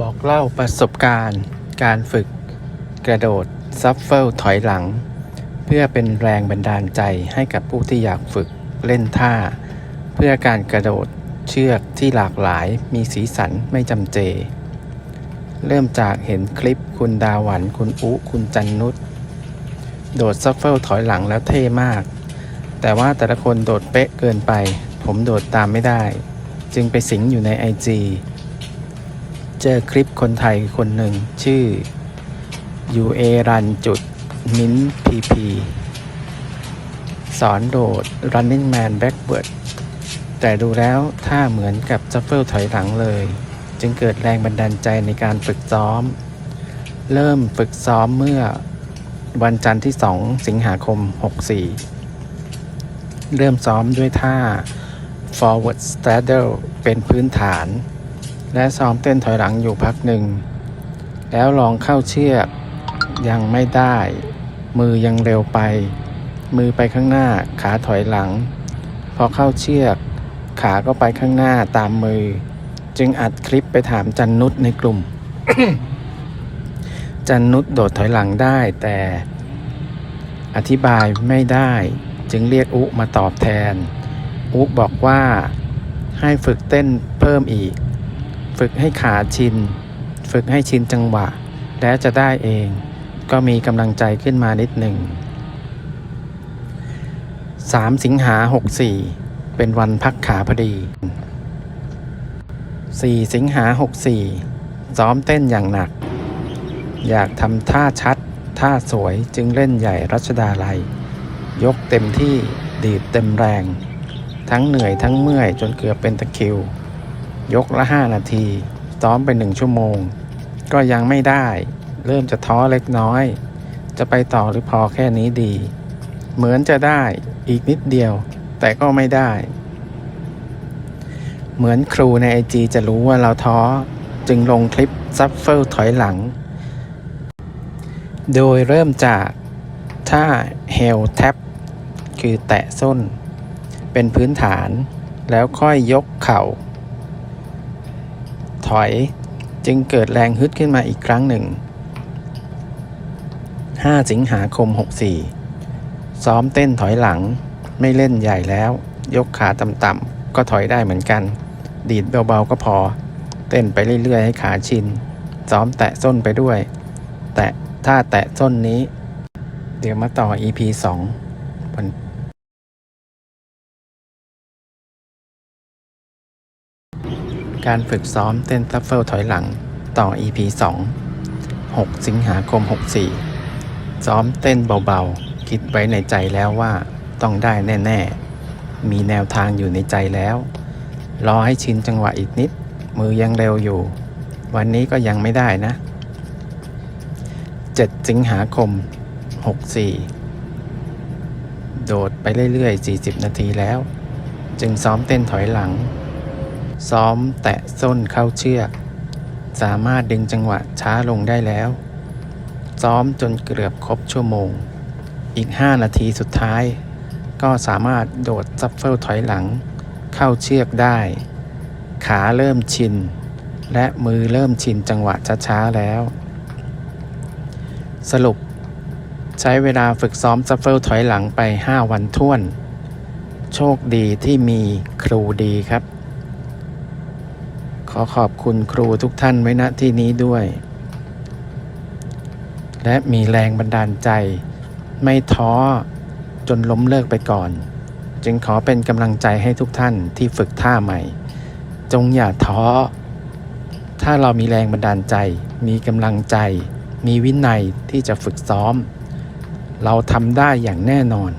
บอกเล่าประสบการณ์ การฝึกกระโดดซัฟเฟิลถอยหลัง เพื่อเป็นแรงบันดาลใจให้กับผู้ที่อยากฝึกเล่นท่า เพื่อการกระโดดเชือกที่หลากหลายมีสีสันไม่จำเจ เริ่มจากเห็นคลิปคุณดาวันคุณอุ คุณจันนุชโดดซัฟเฟิลถอยหลังแล้วเท่มาก แต่ว่าแต่ละคนโดดเป๊ะเกินไป ผมโดดตามไม่ได้ จึงไปสิงอยู่ใน IG เจอคลิปคนไทยคนหนึ่งชื่อ UA รันจุดมิ้นพีพีสอนโดด running man backward แต่ดูแล้วถ้าเหมือนกับจัฟเฟิลถอยหลังเลย จึงเกิดแรงบันดาลใจในการฝึกซ้อม เริ่มฝึกซ้อมเมื่อวันจันทร์ที่ 2 สิงหาคม 64 เริ่มซ้อมด้วยท่า forward straddle เป็นพื้นฐาน และซ้อมเต้นถอยหลังอยู่พักหนึ่ง แล้วลองเข้าเชือก ยังไม่ได้ มือยังเร็วไป มือไปข้างหน้าขาถอยหลัง พอเข้าเชือก ขาก็ไปข้างหน้าตามมือ จึงอัดคลิปไปถามจันนุชในกลุ่ม จันนุชโดดถอยหลังได้แต่อธิบายไม่ได้จึงเรียกอุมาตอบแทน อุบอกว่าให้ฝึกเต้นเพิ่มอีก ฝึกให้ขาชิน ฝึกให้ชินจังหวะ แล้วจะได้เอง ก็มีกำลังใจขึ้นมานิดหนึ่ง 3 สิงหา 64 เป็นวันพักขาพอดี 4 สิงหา 64 ซ้อมเต้นอย่างหนัก อยากทำท่าชัด ท่าสวยจึงเล่นใหญ่รัชดาลัย ยกเต็มที่ดีดเต็มแรง ทั้งเหนื่อยทั้งเมื่อยจนเกือบเป็นตะคิว ยกละ 5 นาที ซ้อมไปหนึ่งชั่วโมง ก็ยังไม่ได้ เริ่มจะท้อเล็กน้อย จะไปต่อหรือพอแค่นี้ดี เหมือนจะได้อีกนิดเดียว แต่ก็ไม่ได้ เหมือนครูในไอจีจะรู้ว่าเราท้อ จึงลงคลิปซัฟเฟิลถอยหลัง โดยเริ่มจากท่า Hell Tap คือแตะส้น เป็นพื้นฐาน แล้วค่อยยกเข่า ถอย จึงเกิดแรงฮึดขึ้นมาอีกครั้งหนึ่ง 5 สิงหาคม 64 ซ้อมเต้นถอยหลัง ไม่เล่นใหญ่แล้ว ยกขาต่ำๆก็ถอยได้เหมือนกัน ดีดเบาๆก็พอ เต้นไปเรื่อยๆ ให้ขาชิน ซ้อมแตะส้นไปด้วย แตะถ้าแตะส้นนี้ เดี๋ยวมาต่อ EP 2วัน การฝึกซ้อมเต้นทัฟเฟิลถอยหลังต่อ EP 2 6 สิงหาคม 64 ซ้อมเต้นเบาๆ คิดไว้ในใจแล้วว่าต้องได้แน่ๆ มีแนวทางอยู่ในใจแล้ว รอให้ชินจังหวะอีกนิด มือยังเร็วอยู่ วันนี้ก็ยังไม่ได้นะ 7 สิงหาคม 64 โดดไปเรื่อยๆ 40 นาทีแล้ว จึงซ้อมเต้นถอยหลัง ซ้อมแตะส้นเข้าเชือก สามารถดึงจังหวะช้าลงได้แล้ว ซ้อมจนเกือบครบชั่วโมง อีก 5 นาทีสุดท้าย ก็สามารถโดดซัฟเฟิลถอยหลัง เข้าเชือกได้ ขาเริ่มชิน และมือเริ่มชินจังหวะช้าๆแล้ว สรุป ใช้เวลาฝึกซ้อมซัฟเฟิลถอยหลังไป 5 วันท่วน โชคดีที่มีครูดีครับ ขอขอบคุณครูทุกท่านไว้ณที่นี้ด้วย และมีแรงบันดาลใจ ไม่ท้อจนล้มเลิกไปก่อน จึงขอเป็นกำลังใจให้ทุกท่านที่ฝึกท่าใหม่ จงอย่าท้อ ถ้าเรามีแรงบันดาลใจ มีกำลังใจ มีวินัยที่จะฝึกซ้อม เราทำได้อย่างแน่นอน